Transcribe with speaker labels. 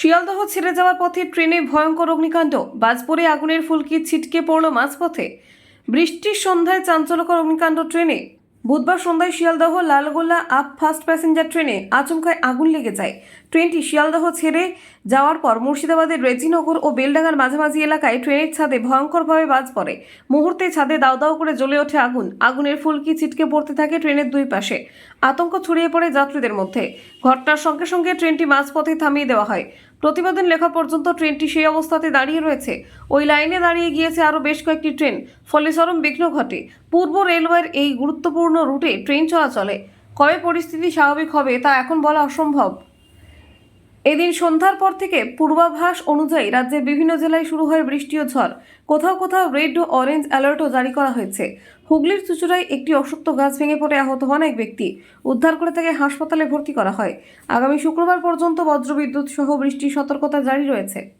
Speaker 1: শিয়ালদহ ছেড়ে যাওয়ার পথে ট্রেনে ভয়ঙ্কর অগ্নিকাণ্ড। বাজ পড়ে আগুনের ফুলকি ছিটকে পড়ল মাঝপথে। বৃষ্টির সন্ধ্যায় চাঞ্চল্যকর অগ্নিকাণ্ড ট্রেনে। বুধবার সন্ধ্যায় Sealdah Lalgola up first passenger ট্রেনে আচমকায় আগুন লেগে যায়। ট্রেনটি শিয়ালদহ ছেড়ে যাওয়ার পর মুর্শিদাবাদের রেজিনগর ও বেলডাঙ্গার মাঝামাঝি এলাকায় ট্রেনের ছাদে ভয়ঙ্করভাবে বাজ পড়ে। মুহূর্তে ছাদে দাউ দাউ করে জ্বলে ওঠে আগুন। আগুনের ফুলকি ছিটকে পড়তে থাকে ট্রেনের দুই পাশে। আতঙ্ক ছড়িয়ে পড়ে যাত্রীদের মধ্যে। ঘটনার সঙ্গে সঙ্গে ট্রেনটি মাঝপথে থামিয়ে দেওয়া হয়। প্রতিবেদন লেখা পর্যন্ত ট্রেনটি সেই অবস্থাতে দাঁড়িয়ে রয়েছে। ওই লাইনে দাঁড়িয়ে গিয়েছে আরও বেশ কয়েকটি ট্রেন, ফলে চরম বিঘ্ন ঘটে। পূর্ব রেলওয়ের এই গুরুত্বপূর্ণ রুটে ট্রেন চলাচলে। কবে পরিস্থিতি স্বাভাবিক হবে তা এখন বলা অসম্ভব। এদিন সন্ধ্যার পর থেকে পূর্বাভাস অনুযায়ী রাজ্যের বিভিন্ন জেলায় শুরু হয় বৃষ্টি ও ঝড়। কোথাও কোথাও রেড ও অরেঞ্জ অ্যালার্টও জারি করা হয়েছে। হুগলির চুচুড়ায় একটি অসুস্থ গাছ ভেঙে পড়ে আহত হন এক ব্যক্তি। উদ্ধার করে তাকে হাসপাতালে ভর্তি করা হয়। আগামী শুক্রবার পর্যন্ত বজ্রবিদ্যুৎ সহ বৃষ্টির সতর্কতা জারি রয়েছে।